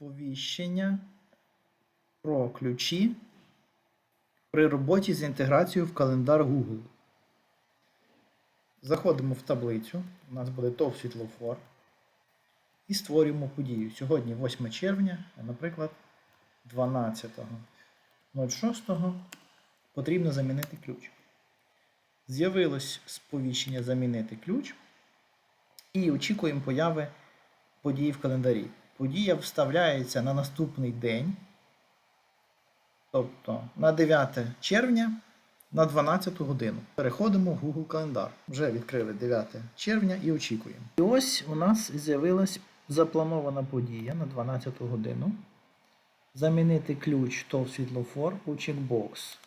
сповіщення про ключі при роботі з інтеграцією в календар Google. Заходимо в таблицю. У нас буде ТОВ світлофор. І створюємо подію. Сьогодні 8 червня, а наприклад, 12.06 потрібно замінити ключ. З'явилось сповіщення замінити ключ. І очікуємо появи події в календарі. Подія вставляється на наступний день, тобто на 9 червня на 12 годину. Переходимо в Google календар. Вже відкрили 9 червня і очікуємо. І ось у нас з'явилась запланована подія на 12 годину. Замінити ключ ТОВ світлофор у чекбокс.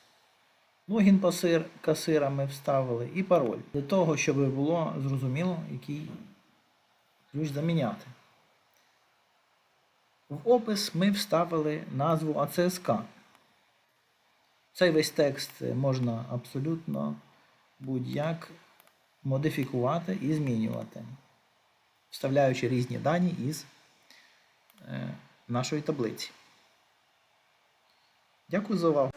Логін пасир, касира ми вставили і пароль. Для того, щоб було зрозуміло, який ключ заміняти. В опис ми вставили назву АЦСК. Цей весь текст можна абсолютно будь-як модифікувати і змінювати, вставляючи різні дані із е, нашої таблиці. Дякую за увагу.